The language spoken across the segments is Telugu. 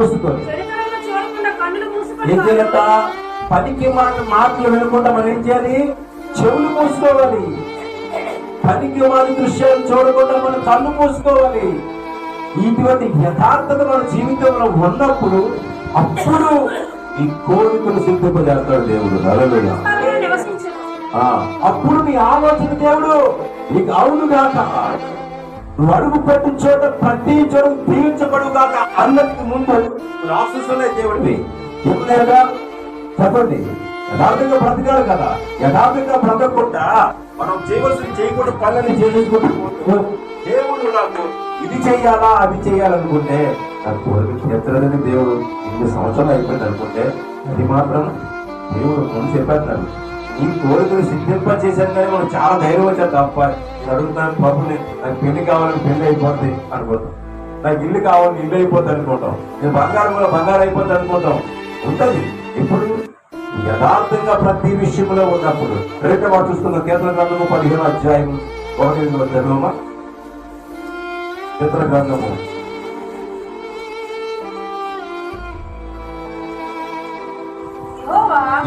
మూసుకొని. పనికి మాట మాటలు వినకుండా మనం ఏం చేయాలి? చెవులు మూసుకోవాలి. పనికి మాట దృశ్యాలు చూడకుండా మనం కళ్ళు మూసుకోవాలి. ఇటువంటి యథార్థత మన జీవితంలో ఉన్నప్పుడు అప్పుడు ఈ కోరికలు సిద్ధింపజేస్తాడు దేవుడు. ఆ, అప్పుడు నీ ఆలోచన దేవుడు నీకు అవును నువ్వు అడుగు పెట్టిన చోట ప్రతి చోటు దీవించబడు గాక అన్నది ముందు రాక్షసులే దేవుడిని ఎప్పుడైనా చెప్పండి. యథార్థంగా బ్రతకాలి కదా. యథార్థంగా బ్రతకకుండా మనం చేయవలసిన చేయకుండా పనులని చేసేసుకుంటూ దేవుడు నాకు ఇది చేయాలా అది చేయాలనుకుంటే నాకు కోరిక తీర్చలేదని దేవుడు ఇన్ని సంవత్సరాలు అయిపోయింది అనుకుంటే అది మాత్రం దేవుడు ముందు చెప్పేస్తాడు. ఈ కోరికలు సిద్ధింప చేశాను కానీ మనం చాలా ధైర్యం వచ్చారు తప్ప అడుగుతాను పాపని నాకు పెళ్ళి కావాలని పెళ్ళి అయిపోద్ది అనుకుంటాం. నాకు ఇల్లు కావాలని ఇల్లు అయిపోద్ది అనుకుంటాం. నేను బంగారం కూడా బంగారం అయిపోద్ది అనుకుంటాం. ఉంటది. ఇప్పుడు యథార్థంగా ప్రతి విషయంలో ఉన్నప్పుడు రేపు వాడు చూస్తున్న కేంద్ర గ్రంథము పదిహేను అధ్యాయం ఒకటి చదువమ్మా కేంద్ర గ్రంథము.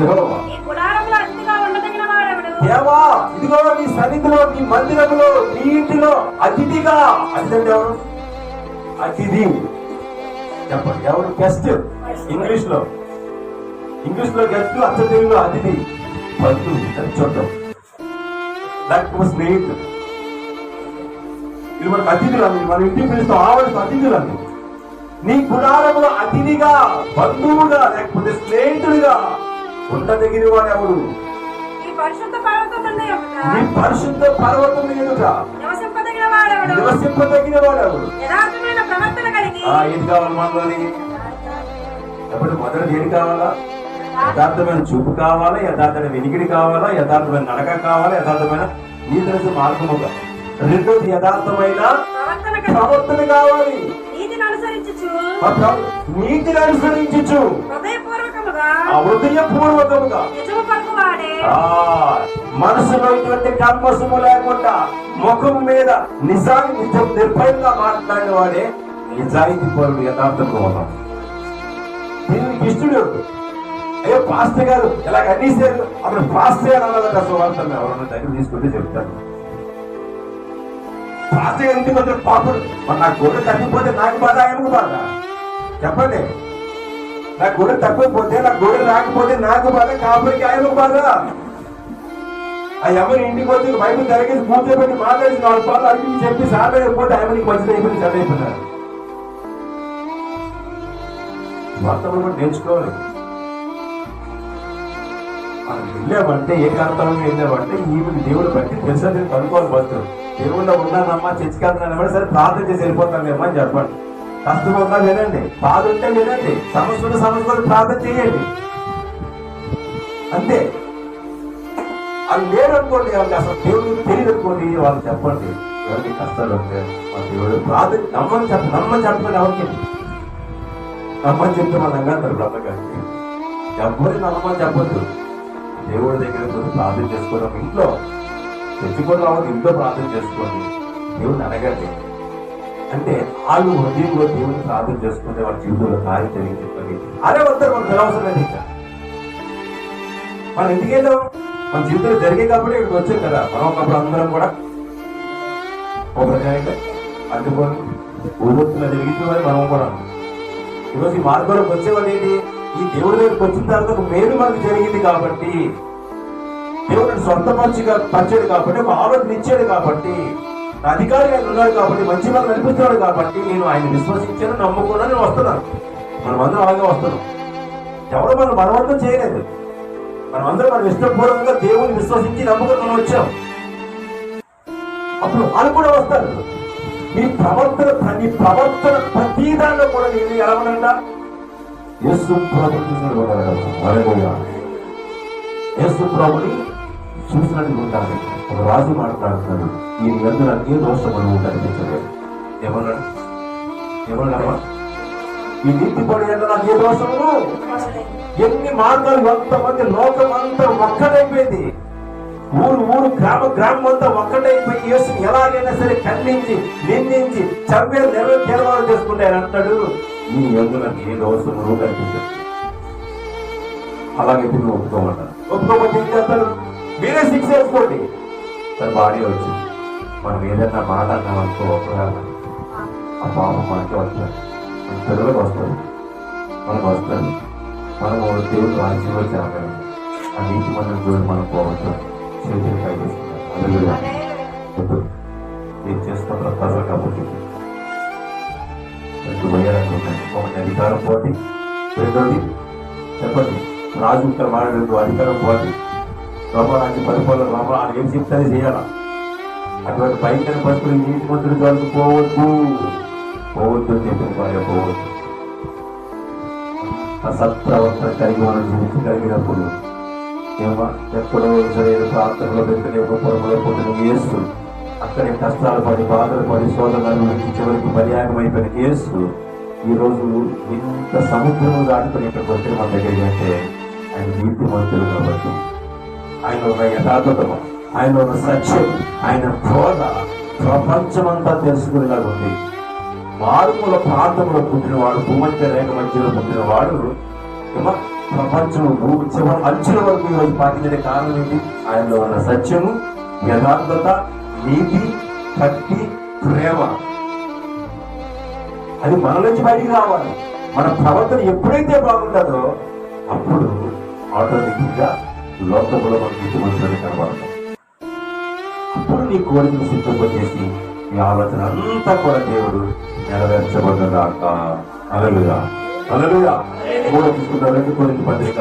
యెహోవా. దేవా ఇదిగో నీ సన్నిధిలో నీ మందిరంలో నీ ఇంటిలో అతిథిగా అతిథి అంటే ఎవరు? అతిథి. చెప్పండి ఎవరు? గెస్ట్ ఇంగ్లీష్లో ఇంగ్లీష్లో గెస్ట్ అచ్చ తెలుగులో అతిథి బంధు చూడటం లేకపోతే స్నేహితుడు ఇది మనకు అతిథులు అంది మన ఇంటికి పిలుస్తాం. ఆవిడ అతిథులు అంది నీ గుడారములో అతిథిగా బంధువుగా లేకపోతే స్నేహితుడిగా ఉండదగిన వాడు ఎవడు నీ పరిశుద్ధ పర్వతం ఎదుట నివసింపదగిన ఏది కావాలి మనలోని ఎప్పుడు మొదటి ఏది కావాలా? యథార్థమైన చూపు కావాలా? యథార్థమైన వెనికిడి కావాలా? యథార్థమైన నడక కావాలా? యథార్థమైన నీతి మార్గము కావాలి రెండోది యథార్థమైన ప్రవర్తన కావాలి. నీతిని అనుసరించు హృదయపూర్వకముగా. హృదయపూర్వకముగా. మనసులో ఇటువంటి కల్మసము లేకుండా ముఖం మీద నిజాన్ని నిజం నిర్భయంగా మాట్లాడిన వాడే నిజాయితీ పరుడు యథార్థంగా ఉన్నాం దీనికి ఇష్టడు అయ్యో పాస్టర్ గారు ఇలా కనీసారు అప్పుడు పాస్టర్ గారు అన్నదట సువార్త ఎవరన్నా దగ్గర తీసుకుంటే చెప్తాను పాస్టర్ గారు ఇంటికి వచ్చే పాపడు మరి నా గొర్రె తగ్గిపోతే నాకు బాధ ఆయనకు బాధ? చెప్పండి. నా గుడి తప్పకపోతే నా గుడి రాకపోతే నాకు బాధ కాపురికి ఆయన బాధ. ఆ ఎవరి ఇంటికి వచ్చి బయట తిరగేసి కూర్చోబెట్టి మాట్లాడి నాలుగు సార్లు అడిగి చెప్పి సార్ పోతే ఆయనకి మంచిది అయిపోయింది చెడ్డ అయిపోయినారు వార్తలు కూడా నేర్చుకోవాలి. మనం వెళ్ళామంటే ఏ కర్తవ్యం వెళ్ళామంటే ఈమె దేవుడు బట్టి తెలుసా నేను కనుక్కోవాలి ఫస్ట్. దేవుళ్ళ ఉన్నానమ్మా చచ్చికెళ్తున్నానమ్మా సరే ప్రార్థన చేసి వెళ్ళిపోతానేమో అని చెప్పండి కష్టం ఉన్నా వినండి. బాధ ఉంటే వినండి. సమస్య ఉన్న సమస్య కూడా ప్రార్థన చేయండి. అంతే. అది లేదనుకోండి అనుకోండి వాళ్ళకి అసలు దేవుడికి తెలియదు అనుకోండి వాళ్ళు చెప్పండి. ఎవరికి కష్టాలు ఉంటే మా దేవుడు ప్రార్థన నమ్మని చెప్ప నమ్మని చెప్పండి ఎవరికి. నమ్మని చెప్తే మన అంటారు బ్రహ్మగారికి ఎవరి నమ్మని చెప్పద్దు. దేవుడి దగ్గర పోయి ప్రార్థన చేసుకోవడం ఇంట్లో. తెచ్చుకోవడం ఇంట్లో ప్రార్థన చేసుకోండి. దేవుడిని అడగండి. అంటే వాళ్ళు హృదయంలో దేవుడిని ప్రార్థన చేసుకుంటే వాళ్ళ జీవితంలో కార్యం జరిగి చెప్పండి. అదే వస్తారు మనకు అవసరం లేదు ఇంకా మనం ఎందుకు వెళ్ళాం మన జీవితంలో జరిగే కాబట్టి ఇక్కడికి వచ్చాం కదా. మనం ఒకప్పుడు అందరం కూడా కొబ్బరికాయ అందుకొని ఊరొత్తున జరిగింది మరి మనం కూడా. ఈరోజు ఈ మార్గంలోకి వచ్చేవాళ్ళు ఏంటి? ఈ దేవుడి దగ్గరికి వచ్చిన తర్వాత ఒక మేలు మనకు జరిగింది కాబట్టి దేవుడు సొంత మంచిగా పంచాడు కాబట్టి ఒక ఆలోచన ఇచ్చాడు కాబట్టి నా అధికారి ఆయన ఉన్నాడు కాబట్టి మంచి వాళ్ళు నడిపిస్తున్నాడు కాబట్టి నేను ఆయన విశ్వసించాను నమ్ముకున్నాను నేను వస్తున్నాను. మనం అందరం అలాగే వస్తున్నాం. ఎవరు మనం బలవంతం చేయలేదు. మనం అందరం మనం ఇష్టపూర్వకంగా దేవుని విశ్వసించి నమ్ముకుని మనం వచ్చాం. అప్పుడు వాళ్ళు కూడా వస్తారు. మీ ప్రవర్తన మీ ప్రవర్తన ప్రతి దానిలో కూడా నేను ఎలా ఉన్నా యేసు ప్రభుత్వం యేసు ప్రభుని చూసినట్టు ఉండాలి ఒక రాజు మాట్లాడుతున్నాడు. ఈ ఎందుకు నాకు ఏ కనిపించలేదు ఎవరు? ఏమన్నాడమ్మా ఈ నీతి పడి నాకు ఏ దోషము? ఎన్ని మార్గాలు ఎంతమంది లోకం అంతా ఒక్కటైపోయింది. ఊరు ఊరు గ్రామ గ్రామం అంతా ఒక్కటైపోయి యేసుని ఎలాగైనా సరే ఖండించి నిందించి చంపే నెరవేర్వాలు తీర్మానం ఆయన అంటాడు. నీ ఎందులకు ఏ దోషము? కనిపించదు అలాగే తిరిగి ఒప్పుకోమంటారు. ఒప్పుకోకపోతే ఏం చేస్తాడు మీరే సిక్స్ చేసుకోండి. తన బాడీ వచ్చింది మనం ఏదైనా మాట అన్నామనుకో ఒకవేళ ఆ పాపం మనకే వస్తుంది మన పిల్లలకు వస్తుంది మనకు వస్తుంది మనము దేవుడు రాజ్యంలో చేరగలం ఆ నీతి మనం చూడండి మనం పోవచ్చు. చేతులు పైకిస్తున్నారు అలా నేను చేస్తున్న త్వరగా కాబట్టి. రెండు పోయాలనుకుంటాను ఒకటి అధికారం పోటీ రెండోది చెప్పండి. రాజు ఇక్కడ మాట్లాడదు అధికారం పోటీ లోపలాంటి పరిపాలన లోపల ఆయన ఏం చెప్తానే చేయాలా? అటువంటి భయంకర పరిస్థితులు నీతి మంత్రులు జోలికి పోవద్దు. పోవద్దు అని చెప్పిన భార్య పోవద్దు. అసత్ప్రవర్తన కలిగి మనం జీవించగలిగినప్పుడు ఏమో ఎప్పుడో జరిగిన ప్రాంతంలో పెట్టిన యొక్క పొరలో పుట్టిన యేసు అక్కడే కష్టాలు పడి బాధలు పడి శోధనలు నుంచి చివరికి బలియాగం అయిపోయిన యేసు ఈ ఇంత సముద్రం దాటుకుని ఇక్కడికి వచ్చిన మన దగ్గరికి అంటే ఆయన నీతి మంత్రులు కాబట్టి ఆయన ఉన్న యథార్థతము ఆయన ఉన్న సత్యం. ఆయన బోధ ప్రపంచమంతా తెలుసుకునేలాగా ఉంది. మారుమూల ప్రాంతంలో పుట్టినవాడు భూమధ్య రేఖ మధ్యలో పుట్టినవాడు ప్రపంచంలో ప్రపంచం భూమి చివరి అంచుల వరకు ఈరోజు పాటించే కారణం ఏంటి? ఆయనలో ఉన్న సత్యము యథార్థత నీతి భక్తి ప్రేమ. అది మన నుంచి బయటికి రావాలి. మన ప్రవర్తన ఎప్పుడైతే బాగుంటుందో అప్పుడు ఆటోమేటిక్గా గా లోకంలో మన నీతి మంత్రులు కనబడతాం అప్పుడు నీ కోరికను సిద్ధపచేసి నీ ఆలోచన అంతా కూడా దేవుడు నెరవేర్చబడ్డాక. అలలుగా అలలుగా మూడో తీసుకున్న రెండు కొరింథీ పత్రిక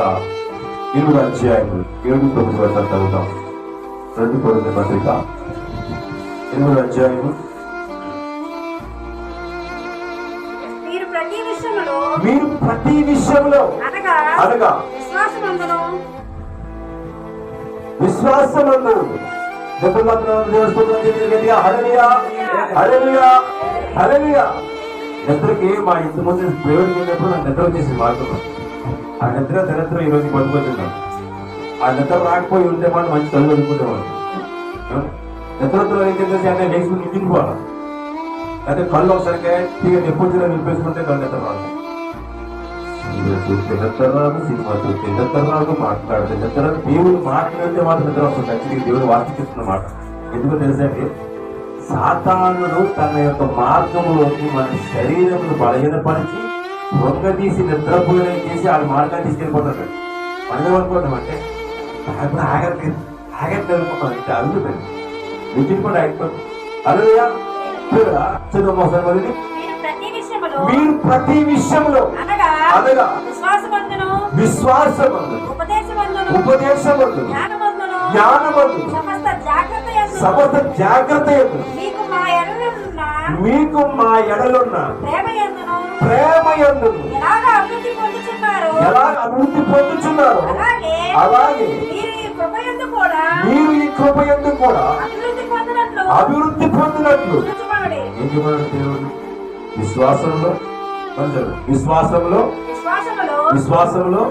ఎనిమిది అధ్యాయము ఏడు తొమ్మిది వరకు చదువుతాం రెండు కొరింథీ పత్రిక ఎనిమిది అధ్యాయము. మీరు ప్రతి విషయంలో అనగా విశ్వాసమందు నిద్రకి మా ఇంటి ముందు దేవుడికి వెళ్ళినప్పుడు నాకు నిద్ర వచ్చేసి మార్గం ఆ నిద్ర దరిద్రం ఈరోజు రోజు ఆ నిద్ర రాకపోయి ఉంటే మనం మంచి కళ్ళు అనుకునేవాడు నిద్రతో ఏం చేసేసి అంటే లేచి నిద్రపోవాలి అయితే కళ్ళు ఒకసారి తీగ ఎప్పుడు నిలిపేసుకుంటే కళ్ళు నిద్ర రాదు. నిద్ర రాదు సినిమా చూస్తే నిద్ర రాదు మాట్లాడితే నిద్ర రాదు దేవుడు మాట్లాడితే మాత్రం నిద్ర వస్తుంది యాక్చువల్లీ దేవుడు వార్తిస్తున్న మాట ఎందుకో తెలుసండి సాతానుడు తన యొక్క మార్గంలోకి మన శరీరమును బలహీనపరిచి తీసి నిద్రపోయిన చేసి ఆ మార్గాన్ని తీసుకెళ్ళిపోతాడు మనం ఏమనుకుంటాం అంటే ఇప్పుడు ఆగట్లేదు ఆగట్లేదు అనుకుంటాం ఇంకా అందుకండి విద్యుత్ కూడా విషయంలో మీరు ప్రతి విషయంలో అనగా జ్ఞానమందును జ్ఞానమందు సమస్త జాగ్రత్త సమస్త మీకు మా ఎడలున్న మీకు మా ఎడలున్న ప్రేమ ప్రేమ ఎందు ఎలాగ అభివృద్ధి పొందుతున్నారు అభివృద్ధి అలాగే అలాగే మీరు ఈ కృప యందు కూడా మీరు ఈ కృప ఎందు కూడా అభివృద్ధి పొందినట్లు అభివృద్ధి దేవుడు? విశ్వాసంలో విశ్వాసంలో విశ్వాసంలో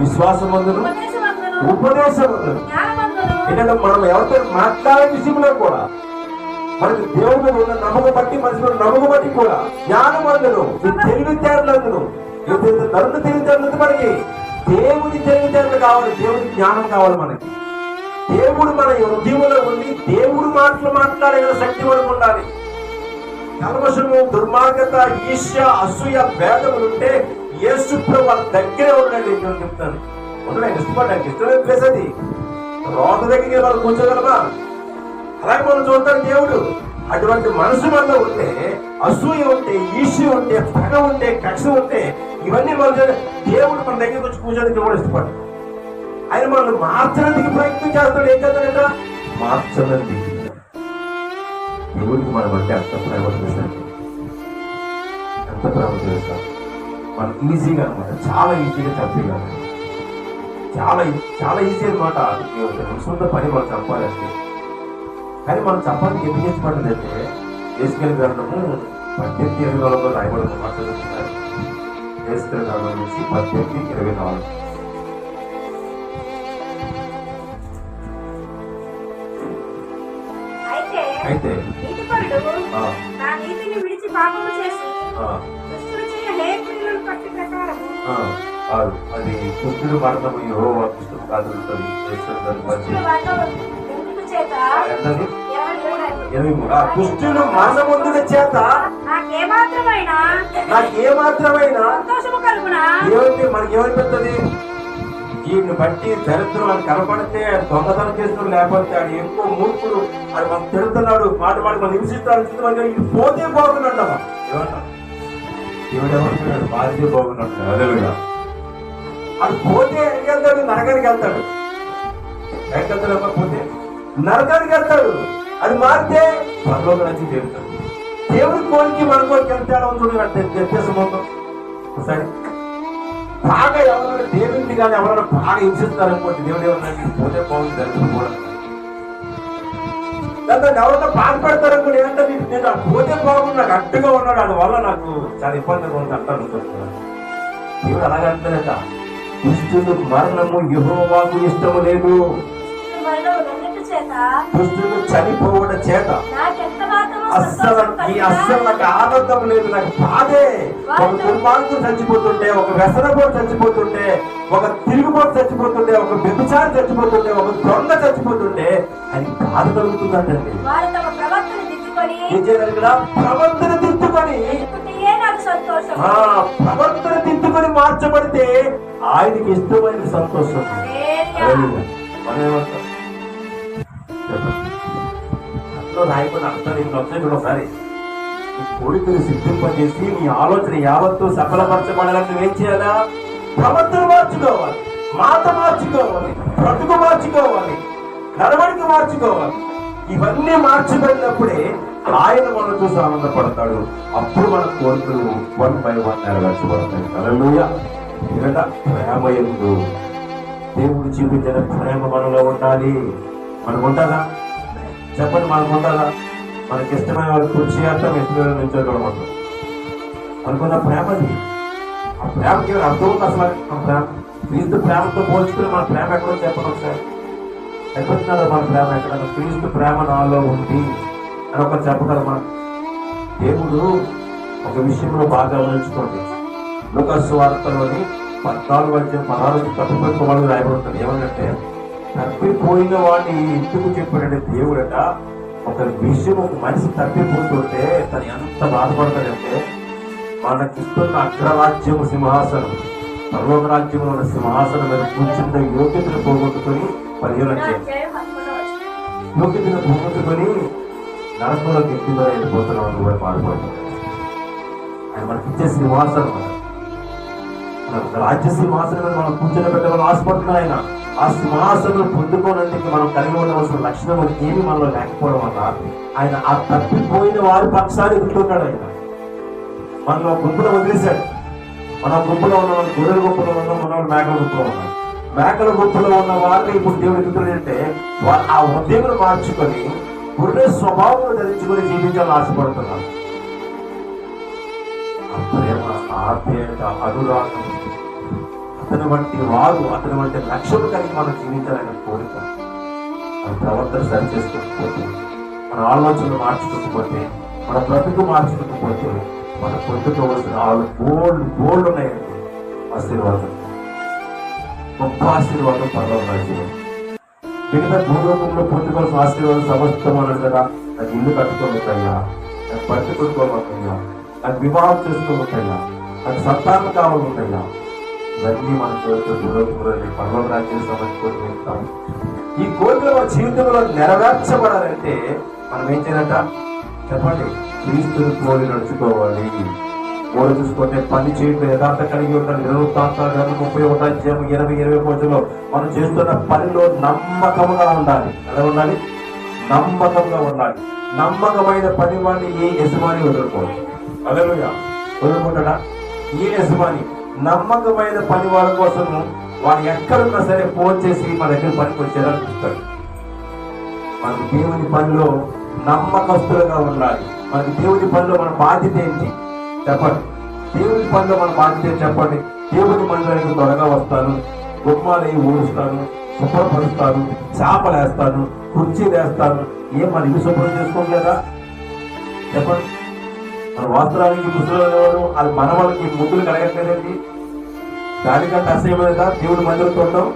విశ్వాసమందును? ఉపదేశమందును? ఏంటంటే మనం ఎవరితో మాట్లాడే విషయంలో కూడా మనకి దేవుడి ఉన్న నమ్మకం బట్టి మనిషి మీద నమ్మకం బట్టి కూడా జ్ఞానం అందును ఈ తెలివితేటలందును. ఏదైతే నరుడు తెలివితేటలు మనకి దేవుడి తెలివితేటలు కావాలి దేవుడి జ్ఞానం కావాలి మనకి. దేవుడు మన హృదయంలో ఉండి దేవుడు మాటలు మాట్లాడే శక్తి మనకు ఉండాలి. కల్మషము దుర్మార్గత ఈర్ష్య అసూయ భేదములు ఉంటే యేసు ప్రభు వాళ్ళ దగ్గరే ఉండండి నేను చెప్తాను ఉండడం ఇష్టపడ్డానికి ఇష్టమైన ప్లేస్ అది రోడ్డు దగ్గరికి వాళ్ళు కూర్చోగలమా? అలాగే మనం చూస్తాడు దేవుడు అటువంటి మనసు మనలో ఉంటే అసూయ ఉంటే ఈర్ష్య ఉంటే పగ ఉంటే కక్ష ఉంటే ఇవన్నీ మన దగ్గర- దేవుడు మన దగ్గరికి వచ్చి కూర్చోడానికి కూడా ఇష్టపడు ఆయన మనల్ని మార్చడానికి ప్రయత్నం చేస్తాడు ఏం చేస్తాడంట? మార్చడానికి దేవుడికి మనం అంటే ఎంత ప్రేమ తెలుసండి ఎంత ప్రేమ తెలుసా మనం ఈజీగా అనమాట. చాలా ఈజీగా తప్పిగా చాలా ఈ- చాలా ఈజీ అనమాట. సొంత పని మనం చంపాలంటే కానీ మనం చంపాలని ఎందుకు పడ్డదంటే వేసుకెళ్ళి గ్రంథము పద్దెనిమిది ఇరవై నాలుగులో రాయబడిన మాట చదువుతున్నారు వేసుకెళ్ళి గ్రంథం నుంచి పద్దెనిమిది ఇరవై నాలుగు. అయితే నా నీతిని విడిచి పాపము చేసి కాదు అది దుష్టుడు మరణము యెహోవా దుష్టుడు ఎంతది ఇరవై మూడు. ఆ దుష్టుడు చేత? నాకేమాత్రమైనా? నాకు ఏ మాత్రమైనా సంతోషము కలుగునా? ఏమైంది మనకి ఏమనిపిస్తుంది దీన్ని బట్టి దరిద్రం అని కనపడితే దొంగతనం చేస్తున్నాడు లేకపోతే ఆడు ఎక్కువ మూర్ఖుడు. అది మనం తిడుతున్నాడు మాట మాట మనం హింసిస్తాడు ఇస్తున్నాడు ఇది పోతే బాగున్నట్టమ్మా ఏమన్నా దేవుడు ఏమంటున్నాడు? బాధ్యత బాగున్నట్టు అదేవిగా అది పోతే ఎక్కడికి వెళ్తాడు నరకానికి వెళ్తాడు. ఎక్కడికి వెళ్తాడు పోతే నరకానికి వెళ్తాడు. అది మారితే పరలోక నుంచి చేరుతాడు. దేవుడి కోరికి మన కోరికి ఎంత తేడా ఉంటుంది వ్యత్యాసం ఉందో. సరే బాగా ఎవరైనా దేవుడిని కానీ ఎవరైనా బాగా హింసిస్తారనుకోండి దేవుడు ఏమన్నా నీకు పోతే బాగుంది దరిద్రం కూడా. లేదా ఎవరైనా బాధపడతారనుకోండి ఏంటంటే మీకు నేను పోతే బాగుంది నాకు అడ్డుగా ఉన్నాడు అది వల్ల నాకు చాలా ఇబ్బందిగా ఉంది అంటారు దేవుడు అలాగంటారట దుష్టులు మరణము యహోవాకు ఇష్టము లేదు. దుష్టుడు చనిపోవడం చేత? అస్సలు ఈ అస్సలు నాకు ఆనందం లేదు నాకు బాధే. ఒక దుర్మార్గుడు చచ్చిపోతుంటే ఒక వ్యసనపోటు చచ్చిపోతుంటే ఒక తిరుగుబోటు చచ్చిపోతుంటే ఒక వ్యభిచారి చచ్చిపోతుంటే ఒక దొంగ చచ్చిపోతుంటే అది బాధ కలుగుతుందంటండి. ప్రవర్తన తిట్టుకొని ప్రవర్తన తిట్టుకొని మార్చబడితే ఆయనకి ఇష్టమైన సంతోషం. మనం ఏమంటాం? రాయకుండా అర్థం ఇంట్లో వచ్చాయి ఒకసారి కోరికలు సిద్ధింపజేసి నీ ఆలోచన యావత్తు సఫలపరచబడాలని నువ్వేం చేయాలా? ప్రవర్తన మార్చుకోవాలి. మాట మార్చుకోవాలి. బ్రతుకు మార్చుకోవాలి. నడవడిక మార్చుకోవాలి. ఇవన్నీ మార్చుకున్నప్పుడే ఆయన మనం చూసి ఆనందపడతాడు అప్పుడు మన కోరికలు వన్ బై వన్ నెరవేర్చబడతాయి. హల్లెలూయా. ప్రేమ ఎందు. దేవుడు చూపించిన ప్రేమ మనలో ఉండాలి. మనకు ఉంటుందా చెప్పండి మనకు ఉంటుందా మనకి ఇష్టమైన వాళ్ళు కుర్చీ అర్థం ఇష్టమైన నిల్చోగలం మనం అనుకున్న ప్రేమది ఆ ప్రేమకి అర్థం ఉంది అసలు మన ప్రేమ? క్రీస్తు ప్రేమతో పోల్చుకుని మన ప్రేమ ఎక్కడో చెప్పండి ఒకసారి. ఎక్కడున్నారో మన ప్రేమ ఎక్కడ క్రీస్తు ప్రేమ నాలో ఉంది అని ఒక చెప్పగలమా దేవుడు ఒక విషయంలో బాగా గమనించుకోండి లోకస్ వార్తలోని పద్నాలుగు వచ్చే పదహారు తప్పిపోయిన వాళ్ళు రాయబడుతుంది ఏమనంటే తప్పిపోయిన వాడిని ఎందుకు చెప్పాడంటే దేవుడట ఒక విషయం ఒక మనిషి తప్పిపోతుంటే తను ఎంత బాధపడతాడంటే మనకిస్తున్న అగ్రరాజ్యము సింహాసనం పర్లోక రాజ్యంలో ఉన్న సింహాసనం మీద కూర్చున్న యోగ్యతను పోగొట్టుకొని పరిహారం చేయాలి. యోగ్యతను పోగొట్టుకొని నరకంలో వ్యక్తిగా వెళ్ళిపోతున్నాం నువ్వు బాధపడుతున్నావు ఆయన మనకిచ్చే సింహాసనం. రాజ్య సింహాసనం మనం కూర్చొని పెట్టాలని ఆశపడుతున్నాం ఆయన. ఆ సింహాసనం పొందుకోవడానికి మనం కలిగి ఉండవలసిన లక్షణం అది ఏమి మనలో లేకపోవడం వల్ల ఆయన ఆ తప్పిపోయిన వారి పక్షాన్ని ఉంటున్నాడు ఆయన. మనలో గుంపులో వదిలేశాడు. మన గుంపులో ఉన్న వాళ్ళు గొర్రెల గుంపులో ఉన్న మన వాళ్ళు మేకల గుంపులో ఉన్నాం మేకల గుంపులో ఉన్న వారిని ఇప్పుడు దేవుడు ఎందుకు అంటే వారు ఆ ఉద్యోగులు మార్చుకొని గొర్రె స్వభావం ధరించుకొని జీవించాలని ఆశపడుతున్నారు. ఆత్మీయత అనురాగం. అతని వంటి వారు అతని వంటి లక్ష్యం కలిగి మనం జీవించాలనే కోరిక. మన ప్రవర్తన సరి చేసుకోకపోతే మన ఆలోచనలు మార్చుకోకపోతే మన బ్రతుకు మార్చుకోకపోతే మన పొందుకోవలసిన ఆలు గోల్డ్ గోల్డ్ ఉన్నాయండి ఆశీర్వాదం. గొప్ప ఆశీర్వాదం పర్వాలేదు మిగతా భూలోకంలో పొందుకోవాల్సిన ఆశీర్వాదం సమస్తం అన్నాడు కదా. నాకు ఇల్లు కట్టుకోవద్దయ్యా నాకు బట్టి కొట్టుకోవద్దయ్యా నాకు వివాహం చేసుకోవద్దయ్యా నాకు సంతానం కావాలన్నయ్యా ఇవన్నీ మన కోరిక భూలోకంలో పర్వం రాజ్యం వెళ్తాం ఈ కోరికలు మన జీవితంలో నెరవేర్చబడాలంటే మనం ఏం చేయాలంట? చెప్పండి. క్రీస్తుని పోలి నడుచుకోవాలి. మూడు చూసుకుంటే పని చేయడం యథార్థ కలిగి ఉండాలి నిరుత్తాంతాలు గ్రంథం ముప్పై ఒకటి అధ్యాయం ఇరవై ఇరవై రోజుల్లో మనం చేస్తున్న పనిలో నమ్మకంగా ఉండాలి. ఎలా ఉండాలి? నమ్మకంగా ఉండాలి. నమ్మకమైన పని వాడిని ఏ యజమాని వదులుకోవాలి అలలుగా వదులుకుంటాడా? ఏ యజమాని నమ్మకమైన పని వాళ్ళ కోసం వాడు ఎక్కడున్నా సరే ఫోన్ చేసి మన దగ్గర పనికి వచ్చేదని చూస్తాడు మనకు దేవుని పనిలో నమ్మకస్తులుగా ఉండాలి. మనకి దేవుని పనిలో మన బాధ్యత ఏంటి? చెప్పండి. దేవుని పనిలో మన బాధ్యత చెప్పండి. దేవుని మందిరానికి త్వరగా వస్తాను. గుమ్మాలు ఊడుస్తాను. శుభ్రపరుస్తాను. చేపలు వేస్తాను కుర్చీలు వేస్తాను ఏం మన ఇవి శుభ్రం చేసుకోలేదా చెప్పండి. మన వస్త్రానికి ముసలి అది మన వాళ్ళకి ముద్దులు కలగట్లేదండి. దానికంటే అసహ్యమైనదా? దేవుడి మందిరంతో ఉండడం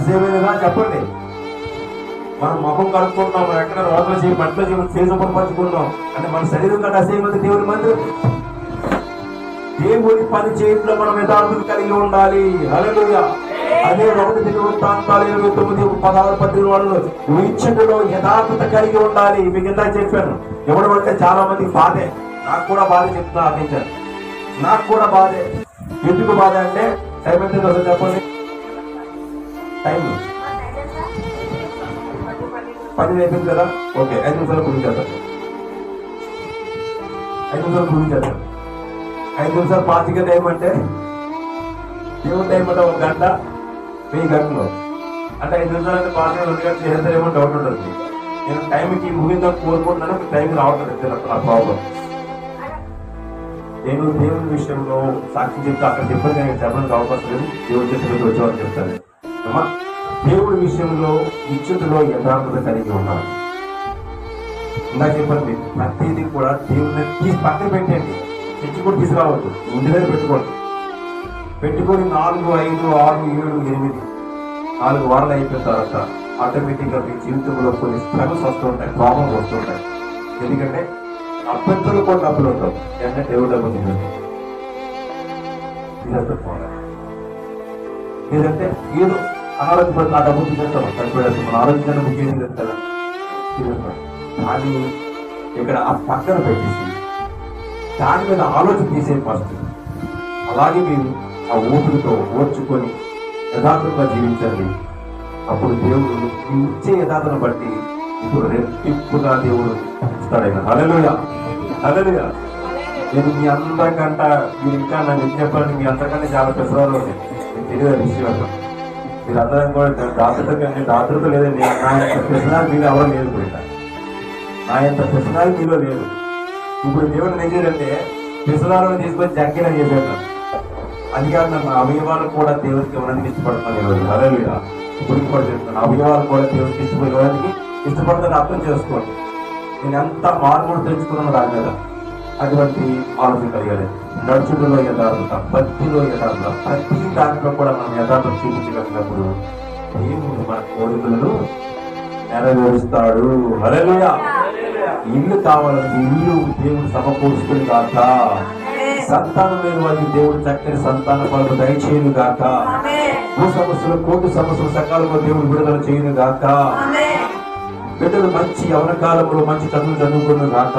అసహ్యమైనదా? చెప్పండి. మనం ముఖం కడుక్కుంటున్నాం మనం ఎక్కడ రోడ్ల చేయి బట్టలు చేయి ఫేసు అంటే మన శరీరం కంటే అసహ్యమైనది దేవుడి మందిరం? దేవుడి పని చేయట్లో మనం యథార్థం కలిగి ఉండాలి. హల్లెలూయా. అదే ఒకటి దిగువృత్తాంతాలు ఇరవై తొమ్మిది పదహారు పద్దెనిమిది వాళ్ళు వీక్షకులో యథార్థత కలిగి ఉండాలి. మీకు ఇందాక చెప్పాను. ఎవడు పడితే చాలా మంది బాధే. నాకు కూడా బాధ చెప్తున్నా అందించారు నాకు కూడా బాధే. ఎందుకు బాధ అంటే టైం ఎంత చెప్పండి. టైం. పది అయిపోయింది కదా? ఓకే ఐదు నిమిషాలు గురించేద్దాం ఐదు నిమిషాలు గురించేద్దాం ఐదు నిమిషాలు పాతిక టైం అంటే దేవుని టైం అంటే ఒక గంట వెయ్యి గంటలు. అంటే ఐదు నిమిషాలు అంటే పాతిక రెండు గంటలు చేస్తారేమో డౌట్ ఉంటుంది. నేను టైంకి ముగిందని కోరుకుంటున్నాను టైం రావట్లేదు నా ప్రాబ్లం నేను దేవుని విషయంలో సాక్షి చెప్తే అక్కడ చెప్పని నేను చెప్పడానికి అవకాశం లేదు. దేవుడి చెప్పినట్టు వచ్చేవారు చెప్తాను దేవుడి విషయంలో ఇచ్చుతులో యథార్థత కలిగి ఉన్నాను ఇందాక చెప్పండి ప్రతిదీ కూడా దేవుడిని తీసి పక్కన పెట్టండి. తెచ్చి కూడా తీసుకురావద్దు. ఇంటి దగ్గర పెట్టుకోండి. పెట్టుకొని నాలుగు ఐదు ఆరు ఏడు ఎనిమిది నాలుగు వారాలు అయిపోయిన తర్వాత ఆటోమేటిక్గా మీ జీవితంలో కొన్ని స్ట్రగుల్స్ వస్తుంటాయి ప్రాబ్లమ్స్ వస్తుంటాయి. ఎందుకంటే అభ్యర్థులు కూడా డబ్బులు ఉంటాం అంటే దేవుడు డబ్బులు తినదు లేదంటే ఏదో అనారోగ్యపడి ఆ డబ్బు తీసేస్తాం చనిపోయేస్తాం మన ఆరోగ్యాన్ని ముఖ్యం కదా? కానీ ఇక్కడ ఆ పక్కన పెట్టేసి దాని మీద ఆలోచన తీసే ఫస్ట్ అలాగే మీరు ఆ ఓపికతో ఓర్చుకొని యథార్థంగా జీవించండి. అప్పుడు దేవుడు మీ ఇచ్చే యథాతను బట్టి ఇప్పుడు రెట్టింపుగా దేవుడు ఇస్తాడు హలలుయ హలలుయ నేను మీ అందరికంట మీరు ఇంకా నన్ను చెప్పాలని మీ అందరికంటే చాలా పెద్దవాళ్ళు నేను తెలియదు విషయం మీరు అందరం కూడా దాతృత కానీ దాతృత లేదండి నా యొక్క పెసరాలు మీరు ఎవరో లేదు కూడా నా యొక్క పెసరాలు మీలో లేదు ఇప్పుడు దేవుడు ఏం చేయాలంటే పెసరాలను తీసుకొని జగ్గిన చేశాను అది కాదు నన్ను అవయవాలు కూడా దేవుడికి ఇవ్వడానికి ఇష్టపడుతున్నాను ఈరోజు. హల్లెలూయా. ఇప్పుడు కూడా చెప్తున్నాను అవయవాలు కూడా ఇష్టపడి ఇవ్వడానికి ఇష్టపడతాను అర్థం చేసుకోండి. నేను ఎంత మార్పులు తెచ్చుకున్నాను దాని మీద అటువంటి ఆలోచన కలిగాలి. నడుచుడులో యథార్థత భక్తిలో యథార్థత ప్రతి దాంట్లో కూడా మనం యథార్థం చూపించగలిగినప్పుడు దేవుడు మన కోరికలను నెరవేరుస్తాడు. ఇల్లు కావాలంటే ఇల్లు దేవుడు సమకూర్చుకుని కాక సంతానం లేని వారికి దేవుడు చక్కని సంతాన ఫలము దయచేయను గాక. భూ సమస్యలు కోటి సమస్యలు సకాలంలో దేవుడు విడుదల చేయను గాక. బిడ్డలు మంచి యవన కాలంలో మంచి చదువు చదువుకును గాక.